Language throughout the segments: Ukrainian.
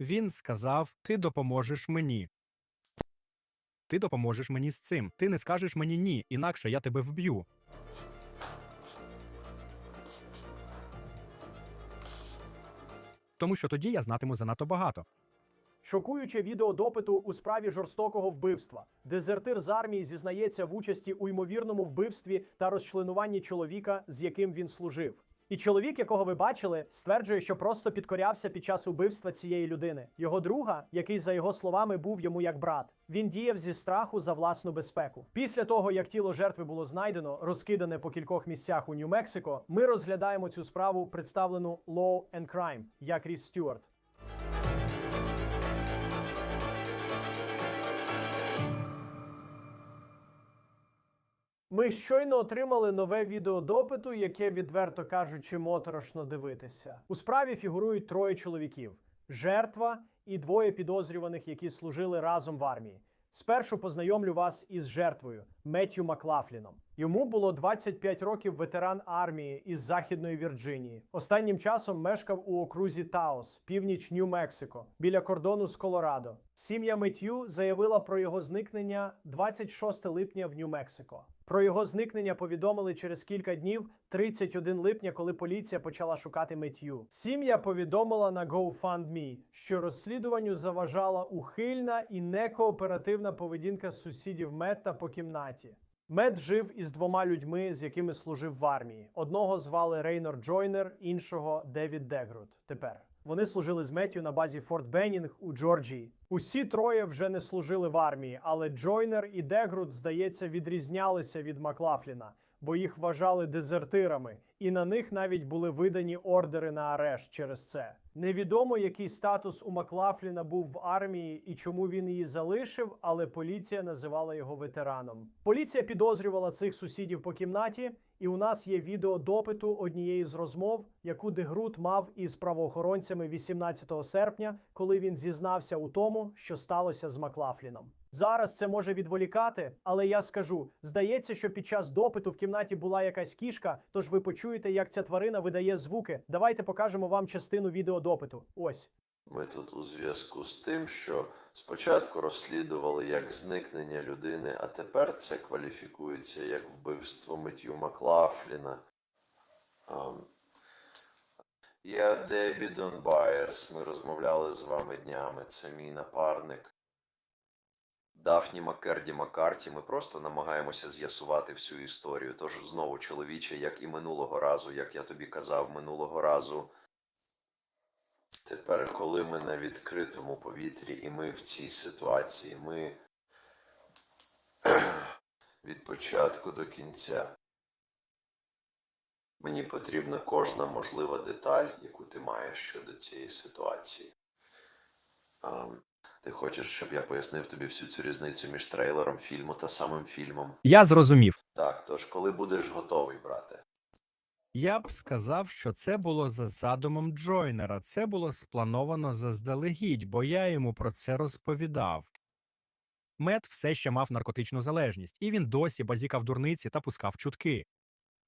Він сказав: Ти допоможеш мені. Ти допоможеш мені з цим. Ти не скажеш мені ні, інакше я тебе вб'ю. Тому що тоді я знатиму занадто багато. Шокуюче відео допиту у справі жорстокого вбивства. Дезертир з армії зізнається в участі у ймовірному вбивстві та розчленуванні чоловіка, з яким він служив. І чоловік, якого ви бачили, стверджує, що просто підкорявся під час убивства цієї людини. Його друга, який за його словами був йому як брат, він діяв зі страху за власну безпеку. Після того, як тіло жертви було знайдено, розкидане по кількох місцях у Нью-Мексико, ми розглядаємо цю справу, представлену Law and Crime, як Ріс Стюарт. Ми щойно отримали нове відео допиту, яке, відверто кажучи, моторошно дивитися. У справі фігурують троє чоловіків: жертва і двоє підозрюваних, які служили разом в армії. Спершу познайомлю вас із жертвою Меттю Маклафліном. Йому було 25 років ветеран армії із Західної Вірджинії. Останнім часом мешкав у окрузі Таос, північ Нью-Мексико, біля кордону з Колорадо. Сім'я Меттю заявила про його зникнення 26 липня в Нью-Мексико. Про його зникнення повідомили через кілька днів, 31 липня, коли поліція почала шукати Меттю. Сім'я повідомила на GoFundMe, що розслідуванню заважала ухильна і некооперативна поведінка сусідів Метта по кімнаті. Мед жив із двома людьми, з якими служив в армії. Одного звали Рейнор Джойнер, іншого Девід Дегрут. Тепер вони служили з Меттю на базі Форт Беннінг у Джорджії. Усі троє вже не служили в армії, але Джойнер і Дегрут, здається, відрізнялися від Маклафліна, бо їх вважали дезертирами, і на них навіть були видані ордери на арешт через це. Невідомо, який статус у Маклафліна був в армії і чому він її залишив, але поліція називала його ветераном. Поліція підозрювала цих сусідів по кімнаті, і у нас є відео допиту однієї з розмов, яку Дегрут мав із правоохоронцями 18 серпня, коли він зізнався у тому, що сталося з Маклафліном. Зараз це може відволікати, але я скажу: здається, що під час допиту в кімнаті була якась кішка, тож ви почуєте, як ця тварина видає звуки. Давайте покажемо вам частину відеодопиту. Ось. Ми тут у зв'язку з тим, що спочатку розслідували як зникнення людини, а тепер це кваліфікується як вбивство Меттю Маклафліна. Ам, Я Дебі Дон Байерс. Ми розмовляли з вами днями. Це мій напарник. Дафні Маккерді Маккарті. Ми просто намагаємося з'ясувати всю історію. Тож знову, чоловіче, як і минулого разу, як я тобі казав минулого разу. Тепер, коли ми на відкритому повітрі і ми в цій ситуації, ми від початку до кінця. Мені потрібна кожна можлива деталь, яку ти маєш щодо цієї ситуації. Ти хочеш, щоб я пояснив тобі всю цю різницю між трейлером фільму та самим фільмом? Я зрозумів. Так, тож коли будеш готовий, брате? Я б сказав, що це було за задумом Джойнера. Це було сплановано заздалегідь, бо я йому про це розповідав. Мет все ще мав наркотичну залежність, і він досі базікав дурниці та пускав чутки.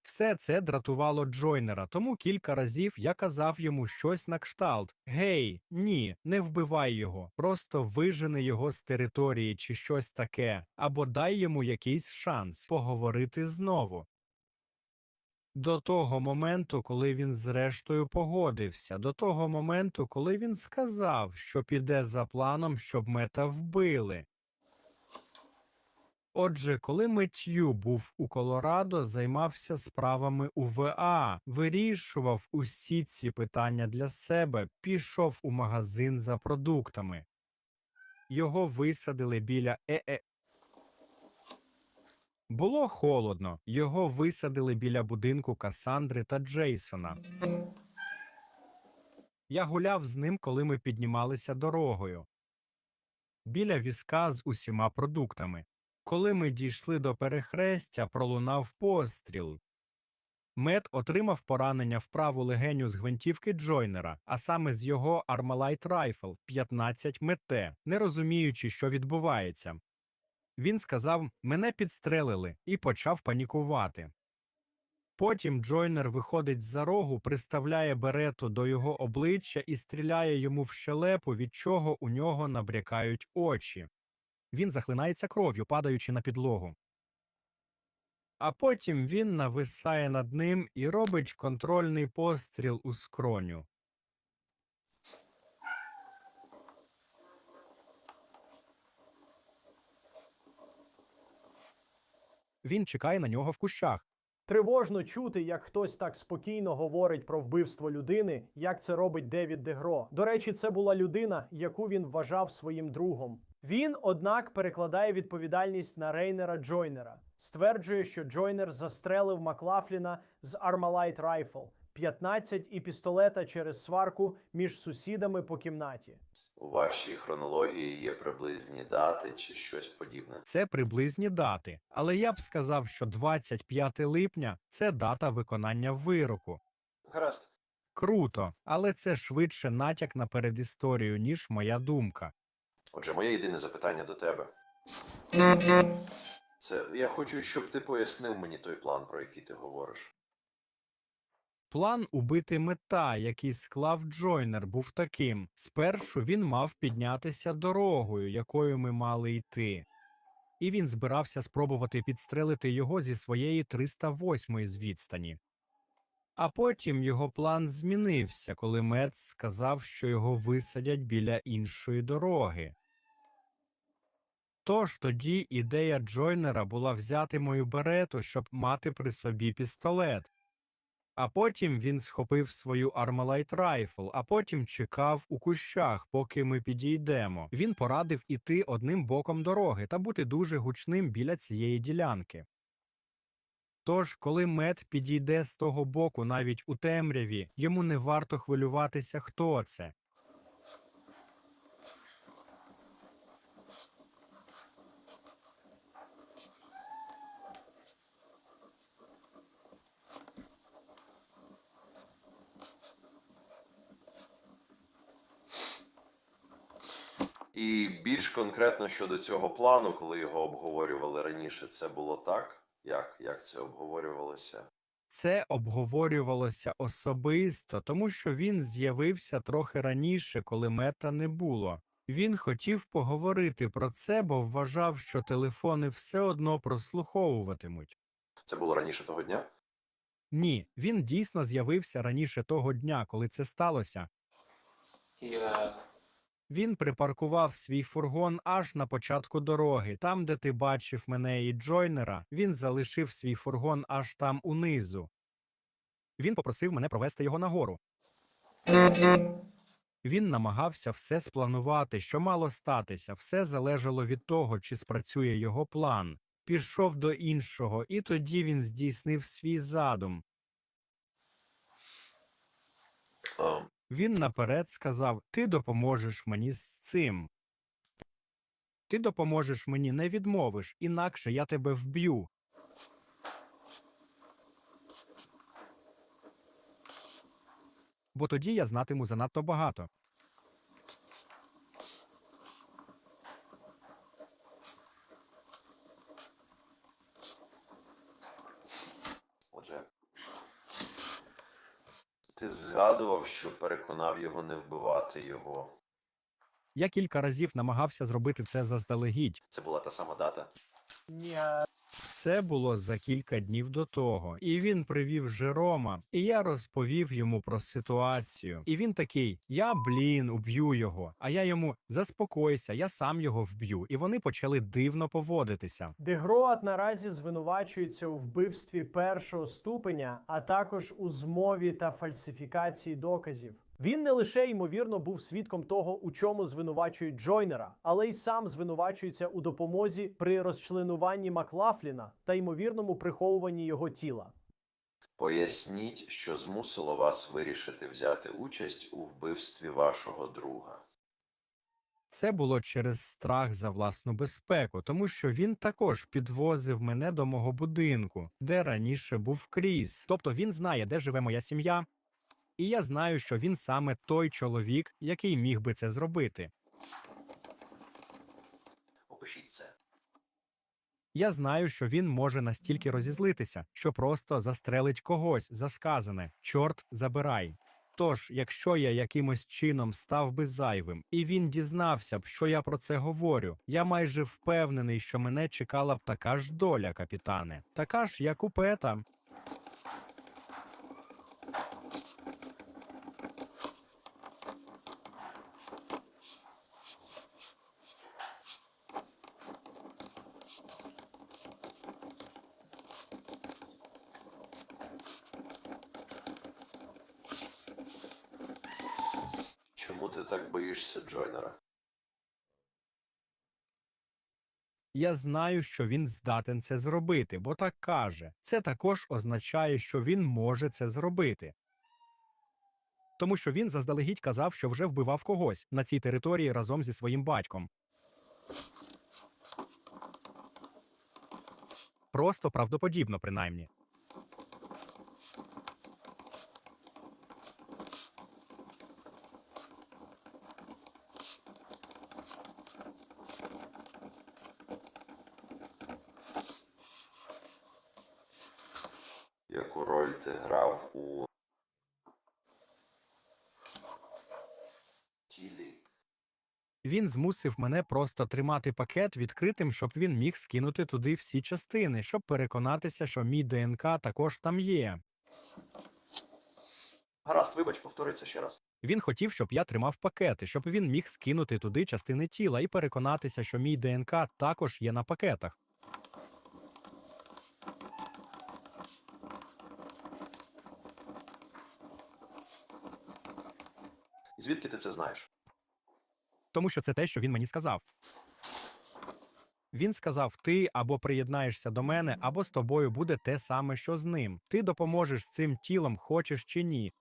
Все це дратувало Джойнера, тому кілька разів я казав йому щось на кшталт Гей, ні, не вбивай його, просто вижени його з території чи щось таке, або дай йому якийсь шанс поговорити знову. До того моменту, коли він зрештою погодився, до того моменту, коли він сказав, що піде за планом, щоб мета вбили. Отже, коли Меттью був у Колорадо, займався справами УВА, вирішував усі ці питання для себе, пішов у магазин за продуктами. Його висадили біля е ЕЕ. Було холодно. Його висадили біля будинку Касандри та Джейсона. Я гуляв з ним, коли ми піднімалися дорогою. Біля візка з усіма продуктами. Коли ми дійшли до перехрестя, пролунав постріл. Мет отримав поранення в праву легеню з гвинтівки Джойнера, а саме з його Armalite Rifle 15 МТ, не розуміючи, що відбувається. Він сказав: мене підстрелили і почав панікувати. Потім Джойнер виходить з-за рогу, приставляє берету до його обличчя і стріляє йому в щелепу, від чого у нього набрякають очі. Він захлинається кров'ю, падаючи на підлогу. А потім він нависає над ним і робить контрольний постріл у скроню. Він чекає на нього в кущах. Тривожно чути, як хтось так спокійно говорить про вбивство людини, як це робить Девід Дегро. До речі, це була людина, яку він вважав своїм другом. Він, однак, перекладає відповідальність на Рейнера Джойнера, стверджує, що Джойнер застрелив Маклафліна з Armalite Rifle, 15 і пістолета через сварку між сусідами по кімнаті. У вашій хронології є приблизні дати чи щось подібне. Це приблизні дати, але я б сказав, що 25 липня це дата виконання вироку. Гаразд. Круто, але це швидше натяк на передісторію, ніж моя думка. Отже, моє єдине запитання до тебе. Це я хочу, щоб ти пояснив мені той план, про який ти говориш. План убити мета, який склав Джойнер, був таким: спершу він мав піднятися дорогою, якою ми мали йти. І він збирався спробувати підстрелити його зі своєї 308 з відстані. А потім його план змінився, коли Мет сказав, що його висадять біля іншої дороги. Тож тоді ідея Джойнера була взяти мою берету, щоб мати при собі пістолет. А потім він схопив свою армалайт райфл, а потім чекав у кущах, поки ми підійдемо. Він порадив іти одним боком дороги та бути дуже гучним біля цієї ділянки. Тож, коли мед підійде з того боку навіть у темряві, йому не варто хвилюватися, хто це. І більш конкретно щодо цього плану, коли його обговорювали раніше, це було так? Як? Як це обговорювалося? Це обговорювалося особисто, тому що він з'явився трохи раніше, коли мета не було. Він хотів поговорити про це, бо вважав, що телефони все одно прослуховуватимуть. Це було раніше того дня? Ні, він дійсно з'явився раніше того дня, коли це сталося. Я Він припаркував свій фургон аж на початку дороги. Там, де ти бачив мене і Джойнера, він залишив свій фургон аж там унизу. Він попросив мене провести його нагору. Він намагався все спланувати, що мало статися, все залежало від того, чи спрацює його план. Пішов до іншого, і тоді він здійснив свій задум. Він наперед сказав: Ти допоможеш мені з цим. Ти допоможеш мені, не відмовиш, інакше я тебе вб'ю. Бо тоді я знатиму занадто багато. отже. Ти згадував, що переконав його не вбивати його. Я кілька разів намагався зробити це заздалегідь. Це була та сама дата. Ні, Це було за кілька днів до того, і він привів Жерома, і я розповів йому про ситуацію. І він такий: Я блін, уб'ю його. А я йому заспокойся, я сам його вб'ю. І вони почали дивно поводитися. Дегроат наразі звинувачується у вбивстві першого ступеня, а також у змові та фальсифікації доказів. Він не лише ймовірно був свідком того, у чому звинувачують Джойнера, але й сам звинувачується у допомозі при розчленуванні Маклафліна та ймовірному приховуванні його тіла. Поясніть, що змусило вас вирішити взяти участь у вбивстві вашого друга. Це було через страх за власну безпеку, тому що він також підвозив мене до мого будинку, де раніше був Кріс. Тобто він знає, де живе моя сім'я, і я знаю, що він саме той чоловік, який міг би це зробити. Опишіть це. Я знаю, що він може настільки розізлитися, що просто застрелить когось за сказане чорт забирай. Тож, якщо я якимось чином став би зайвим, і він дізнався б, що я про це говорю, я майже впевнений, що мене чекала б така ж доля, капітане, така ж, як у Пета. Чому ти так боїшся Джойнера? Я знаю, що він здатен це зробити, бо так каже. Це також означає, що він може це зробити. Тому що він заздалегідь казав, що вже вбивав когось на цій території разом зі своїм батьком. Просто правдоподібно, принаймні. Яку роль ти грав у тілі? Він змусив мене просто тримати пакет відкритим, щоб він міг скинути туди всі частини, щоб переконатися, що мій ДНК також там є. Гаразд, вибач, повтори це ще раз. Він хотів, щоб я тримав пакети, щоб він міг скинути туди частини тіла і переконатися, що мій ДНК також є на пакетах. Звідки ти це знаєш? Тому що це те, що він мені сказав. Він сказав: ти або приєднаєшся до мене, або з тобою буде те саме, що з ним. Ти допоможеш з цим тілом, хочеш чи ні.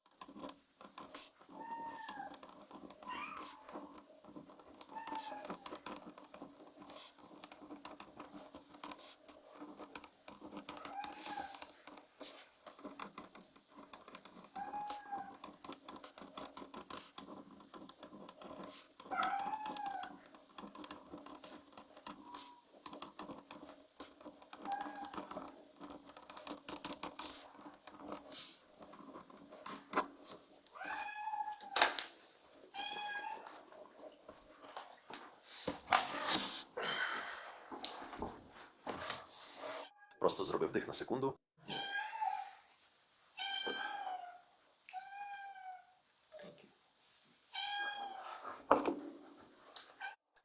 Просто зробив вдих на секунду.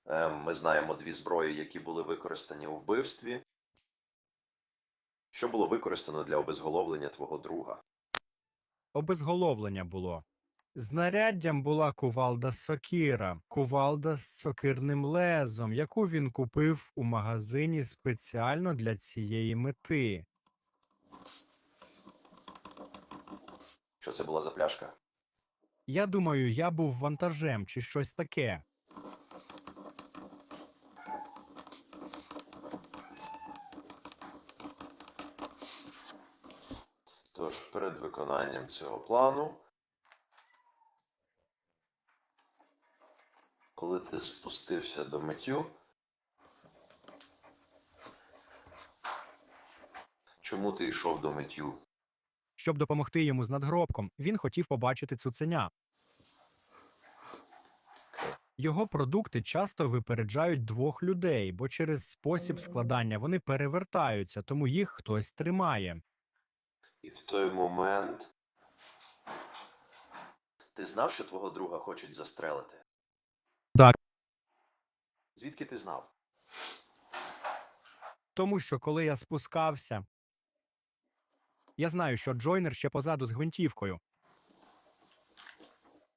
Ем, Ми знаємо дві зброї, які були використані у вбивстві. Що було використано для обезголовлення твого друга? Обезголовлення було. Знаряддям була кувалда сокіра, кувалда з сокирним лезом, яку він купив у магазині спеціально для цієї мети. Що це була за пляшка? Я думаю, я був вантажем чи щось таке. Тож перед виконанням цього плану, коли ти спустився до миттю, чому ти йшов до миттю? Щоб допомогти йому з надгробком, він хотів побачити цуценя. Його продукти часто випереджають двох людей, бо через спосіб складання вони перевертаються, тому їх хтось тримає. І в той момент ти знав, що твого друга хочуть застрелити? Так. Звідки ти знав? Тому що коли я спускався, я знаю, що Джойнер ще позаду з гвинтівкою.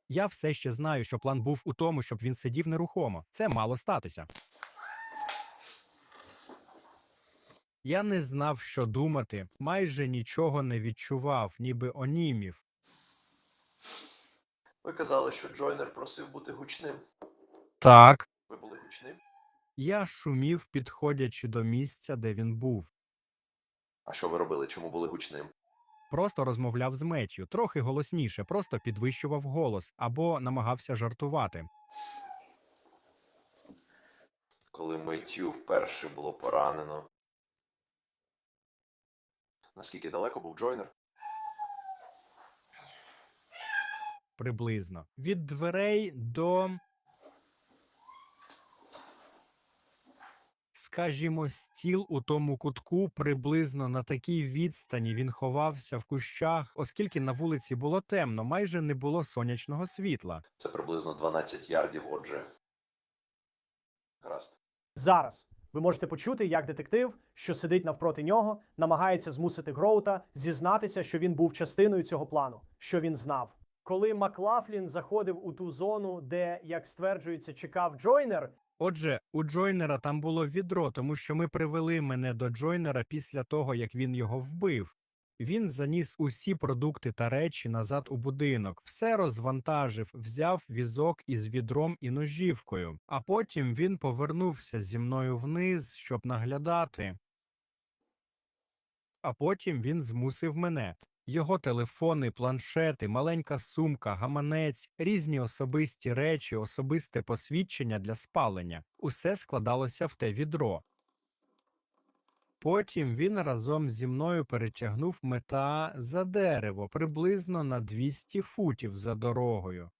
Я все ще знаю, що план був у тому, щоб він сидів нерухомо. Це мало статися. Я не знав, що думати, майже нічого не відчував, ніби онімів. Ви казали, що Джойнер просив бути гучним. Так. Ви були гучним? Я шумів, підходячи до місця, де він був. А що ви робили? Чому були гучним? Просто розмовляв з Меттю, трохи голосніше, просто підвищував голос або намагався жартувати. Коли Миттю вперше було поранено, Наскільки далеко був Джойнер? приблизно. Від дверей до. Скажімо, стіл у тому кутку приблизно на такій відстані він ховався в кущах, оскільки на вулиці було темно, майже не було сонячного світла. Це приблизно 12 ярдів, отже. Гаразд. Зараз ви можете почути, як детектив, що сидить навпроти нього, намагається змусити Гроута зізнатися, що він був частиною цього плану, що він знав. Коли Маклафлін заходив у ту зону, де, як стверджується, чекав Джойнер, Отже, у Джойнера там було відро, тому що ми привели мене до Джойнера після того, як він його вбив. Він заніс усі продукти та речі назад у будинок, все розвантажив, взяв візок із відром і ножівкою, а потім він повернувся зі мною вниз, щоб наглядати. А потім він змусив мене. Його телефони, планшети, маленька сумка, гаманець, різні особисті речі, особисте посвідчення для спалення усе складалося в те відро. Потім він разом зі мною перетягнув мета за дерево приблизно на 200 футів за дорогою.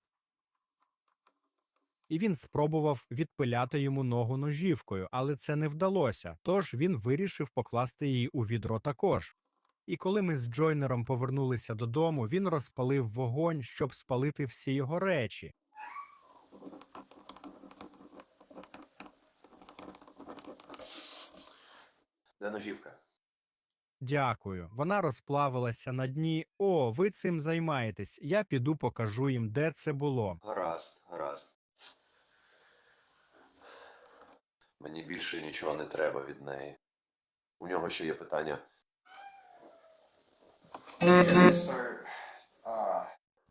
І він спробував відпиляти йому ногу ножівкою, але це не вдалося, тож він вирішив покласти її у відро також. І коли ми з Джойнером повернулися додому, він розпалив вогонь, щоб спалити всі його речі. Де ножівка? Дякую. Вона розплавилася на дні. О, ви цим займаєтесь. Я піду покажу їм, де це було. Гаразд, гаразд. Мені більше нічого не треба від неї. У нього ще є питання.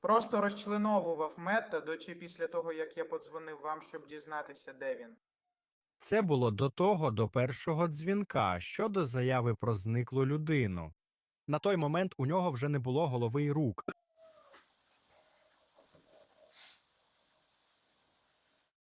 Просто розчленовував мета до чи після того, як я подзвонив вам, щоб дізнатися, де він. Це було до того, до першого дзвінка щодо заяви про зниклу людину. На той момент у нього вже не було голови й рук.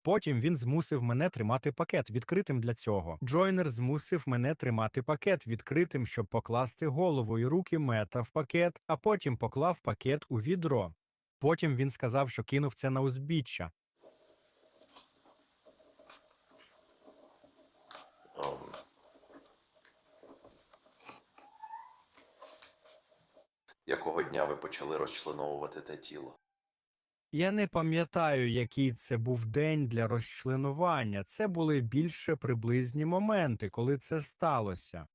Потім він змусив мене тримати пакет відкритим для цього. Джойнер змусив мене тримати пакет відкритим, щоб покласти голову і руки мета в пакет, а потім поклав пакет у відро. Потім він сказав, що кинув це на узбіччя. Якого дня ви почали розчленовувати те тіло? Я не пам'ятаю, який це був день для розчленування. Це були більше приблизні моменти, коли це сталося.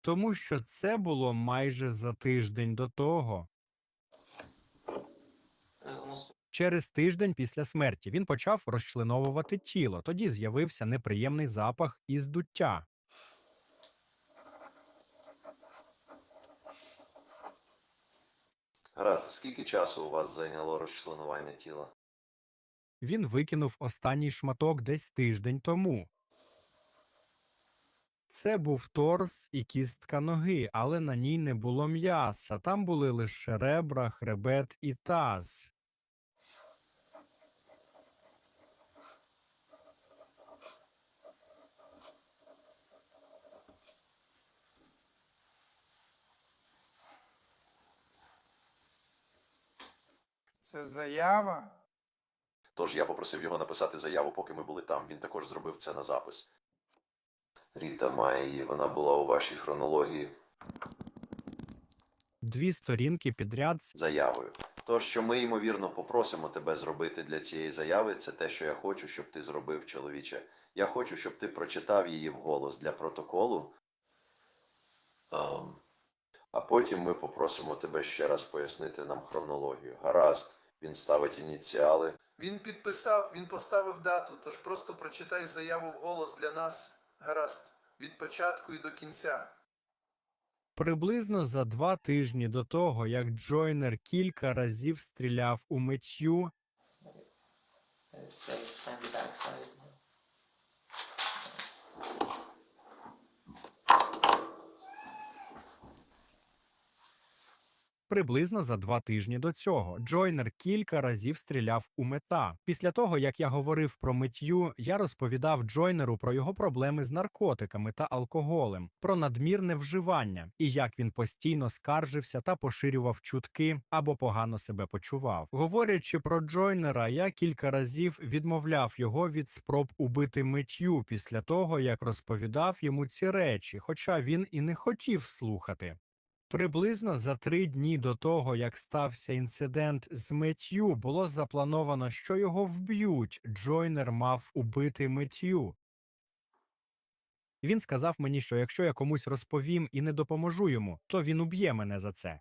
Тому що це було майже за тиждень до того. Через тиждень після смерті він почав розчленовувати тіло. Тоді з'явився неприємний запах і здуття. Гаразд, скільки часу у вас зайняло розчленування тіла? Він викинув останній шматок десь тиждень тому. Це був торс і кістка ноги, але на ній не було м'яса. Там були лише ребра, хребет і таз. Це заява? Тож я попросив його написати заяву, поки ми були там. Він також зробив це на запис. Ріта має її, вона була у вашій хронології Дві сторінки підряд з заявою. Тож, що ми, ймовірно, попросимо тебе зробити для цієї заяви, це те, що я хочу, щоб ти зробив, чоловіче. Я хочу, щоб ти прочитав її вголос для протоколу. Ам, а потім ми попросимо тебе ще раз пояснити нам хронологію. Гаразд, він ставить ініціали. Він підписав, він поставив дату, тож просто прочитай заяву вголос для нас. Гаразд, від початку і до кінця. Приблизно за два тижні до того, як Джойнер кілька разів стріляв у миттю, Приблизно за два тижні до цього Джойнер кілька разів стріляв у мета. Після того, як я говорив про миттю, я розповідав Джойнеру про його проблеми з наркотиками та алкоголем, про надмірне вживання і як він постійно скаржився та поширював чутки або погано себе почував. Говорячи про Джойнера, я кілька разів відмовляв його від спроб убити миттю після того, як розповідав йому ці речі, хоча він і не хотів слухати. Приблизно за три дні до того, як стався інцидент з Меттю, було заплановано, що його вб'ють. Джойнер мав убити Меттю. Він сказав мені, що якщо я комусь розповім і не допоможу йому, то він уб'є мене за це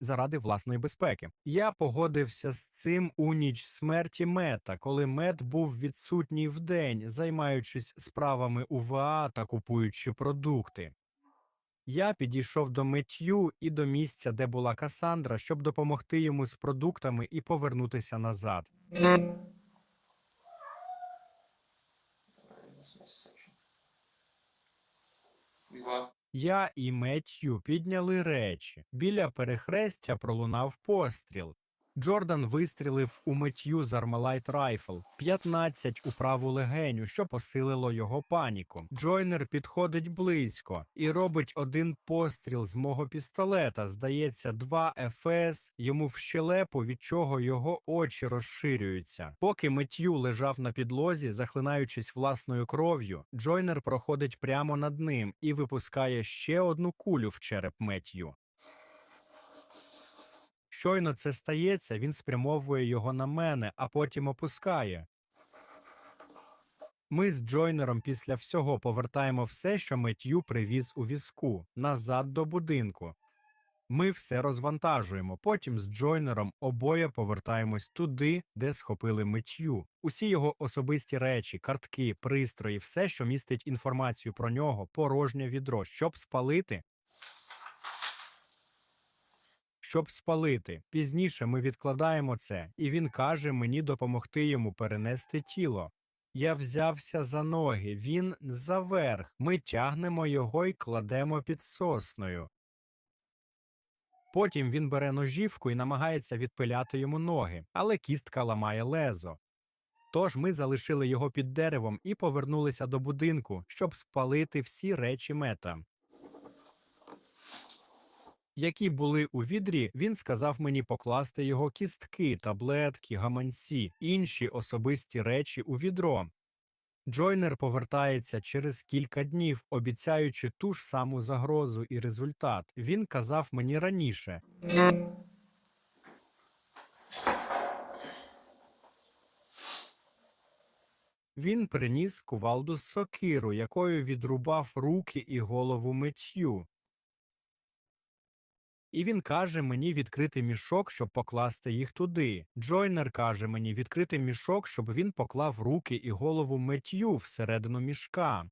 заради власної безпеки. Я погодився з цим у ніч смерті Мета, коли Мет був відсутній вдень, займаючись справами УВА та купуючи продукти. Я підійшов до Меттю і до місця, де була Касандра, щоб допомогти йому з продуктами і повернутися назад. Я і Меттю підняли речі. Біля перехрестя пролунав постріл. Джордан вистрілив у з Армалайт Райфл 15 у праву легеню, що посилило його паніку. Джойнер підходить близько і робить один постріл з мого пістолета. Здається, два ФС йому в щелепу, від чого його очі розширюються. Поки Меттю лежав на підлозі, захлинаючись власною кров'ю, Джойнер проходить прямо над ним і випускає ще одну кулю в череп Меттю. Щойно це стається, він спрямовує його на мене, а потім опускає. Ми з Джойнером після всього повертаємо все, що Меттю привіз у візку, назад до будинку. Ми все розвантажуємо. Потім з Джойнером обоє повертаємось туди, де схопили Меттю. Усі його особисті речі, картки, пристрої, все, що містить інформацію про нього, порожнє відро, щоб спалити. Щоб спалити. Пізніше ми відкладаємо це, і він каже мені допомогти йому перенести тіло. Я взявся за ноги, він заверх. Ми тягнемо його і кладемо під сосною. Потім він бере ножівку і намагається відпиляти йому ноги, але кістка ламає лезо. Тож ми залишили його під деревом і повернулися до будинку, щоб спалити всі речі мета. Які були у відрі, він сказав мені покласти його кістки, таблетки, гаманці, інші особисті речі у відро. Джойнер повертається через кілька днів, обіцяючи ту ж саму загрозу і результат. Він казав мені раніше. Він приніс кувалду з сокиру, якою відрубав руки і голову митцю. І він каже мені відкрити мішок, щоб покласти їх туди. Джойнер каже мені відкрити мішок, щоб він поклав руки і голову миттю всередину мішка.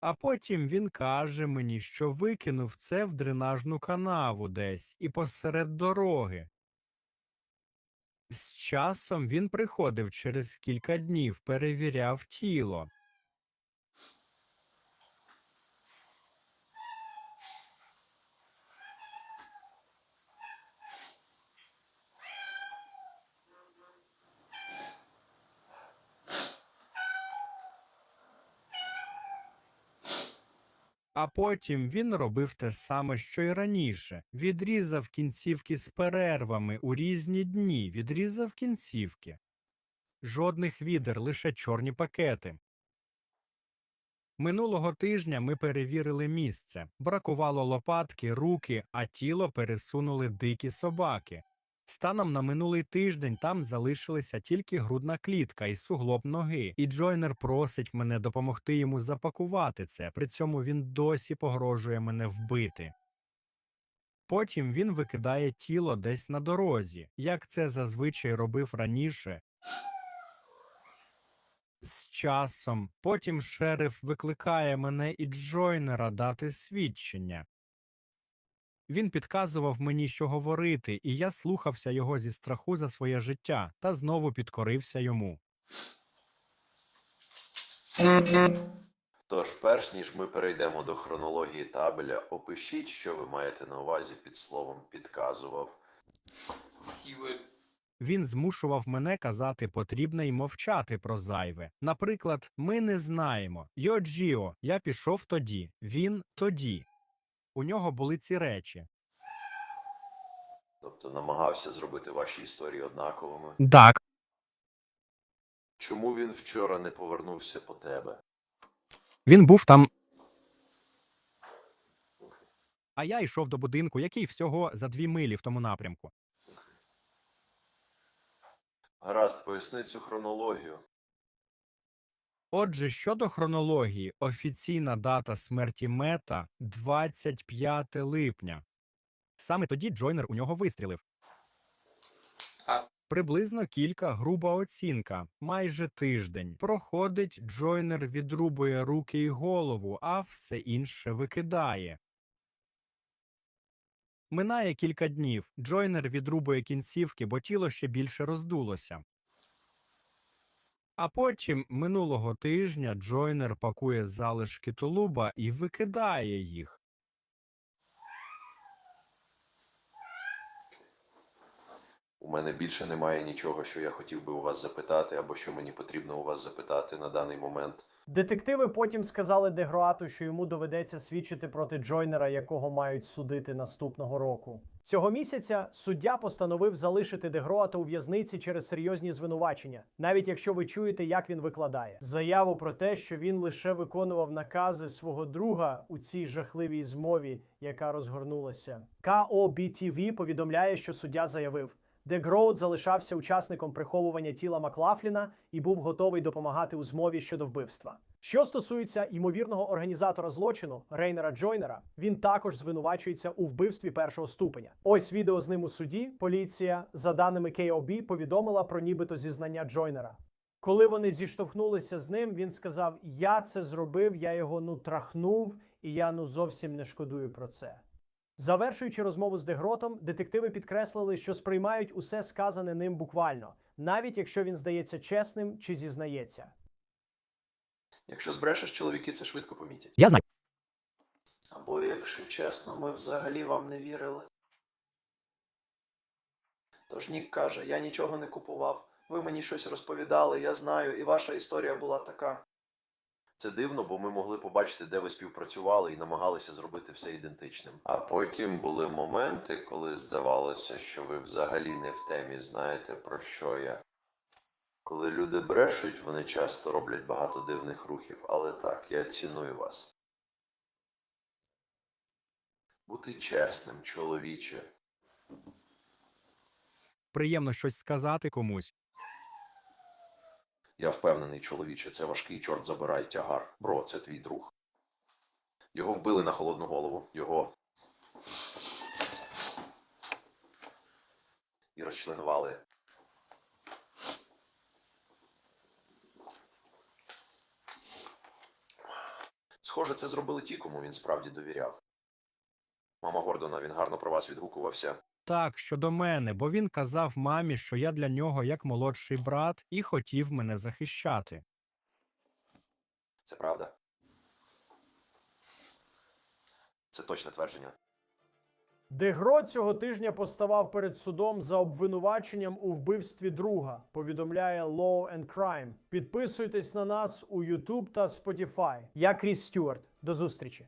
А потім він каже мені, що викинув це в дренажну канаву десь і посеред дороги. З часом він приходив через кілька днів, перевіряв тіло. А потім він робив те саме, що й раніше. Відрізав кінцівки з перервами у різні дні, відрізав кінцівки. Жодних відер, лише чорні пакети. Минулого тижня ми перевірили місце. Бракувало лопатки, руки, а тіло пересунули дикі собаки. Станом на минулий тиждень там залишилася тільки грудна клітка і суглоб ноги, і Джойнер просить мене допомогти йому запакувати це. При цьому він досі погрожує мене вбити. Потім він викидає тіло десь на дорозі, як це зазвичай робив раніше. З часом потім шериф викликає мене і Джойнера дати свідчення. Він підказував мені, що говорити, і я слухався його зі страху за своє життя та знову підкорився йому. Тож, перш ніж ми перейдемо до хронології табеля, опишіть, що ви маєте на увазі під словом підказував. Він змушував мене казати потрібне й мовчати про зайве. Наприклад, ми не знаємо. Йо Джіо, я пішов тоді. Він тоді. У нього були ці речі. Тобто намагався зробити ваші історії однаковими. Так. Чому він вчора не повернувся по тебе? Він був там. А я йшов до будинку, який всього за дві милі в тому напрямку. Гаразд, поясни цю хронологію. Отже, щодо хронології, офіційна дата смерті Мета 25 липня. Саме тоді Джойнер у нього вистрілив. Приблизно кілька груба оцінка, майже тиждень. Проходить, Джойнер відрубує руки і голову, а все інше викидає. Минає кілька днів. Джойнер відрубує кінцівки, бо тіло ще більше роздулося. А потім минулого тижня Джойнер пакує залишки тулуба і викидає їх. У мене більше немає нічого, що я хотів би у вас запитати, або що мені потрібно у вас запитати на даний момент. Детективи потім сказали Дегроату, що йому доведеться свідчити проти Джойнера, якого мають судити наступного року. Цього місяця суддя постановив залишити Дегроата у в'язниці через серйозні звинувачення, навіть якщо ви чуєте, як він викладає заяву про те, що він лише виконував накази свого друга у цій жахливій змові, яка розгорнулася. KOBTV повідомляє, що суддя заявив. Де Гроуд залишався учасником приховування тіла Маклафліна і був готовий допомагати у змові щодо вбивства. Що стосується ймовірного організатора злочину Рейнера Джойнера, він також звинувачується у вбивстві першого ступеня. Ось відео з ним у суді. Поліція, за даними KOB, повідомила про нібито зізнання Джойнера. Коли вони зіштовхнулися з ним, він сказав: Я це зробив, я його ну трахнув, і я ну зовсім не шкодую про це. Завершуючи розмову з Дегротом, детективи підкреслили, що сприймають усе сказане ним буквально, навіть якщо він здається чесним чи зізнається. Якщо збрешеш, чоловіки це швидко помітять. Я знаю. Або, якщо чесно, ми взагалі вам не вірили. Тож Нік каже, я нічого не купував. Ви мені щось розповідали, я знаю, і ваша історія була така. Це дивно, бо ми могли побачити, де ви співпрацювали і намагалися зробити все ідентичним. А потім були моменти, коли здавалося, що ви взагалі не в темі знаєте про що я. Коли люди брешуть, вони часто роблять багато дивних рухів, але так, я ціную вас. Бути чесним, чоловіче. Приємно щось сказати комусь. Я впевнений, чоловіче, це важкий чорт забирай тягар. Бро, це твій друг. Його вбили на холодну голову. Його. І розчленували. Схоже, це зробили ті, кому він справді довіряв. Мама Гордона, він гарно про вас відгукувався. Так, щодо мене, бо він казав мамі, що я для нього як молодший брат і хотів мене захищати. Це правда. Це точне твердження. Дегро цього тижня поставав перед судом за обвинуваченням у вбивстві друга. Повідомляє Law and Crime. Підписуйтесь на нас у YouTube та Spotify. Я Кріс Стюарт. До зустрічі.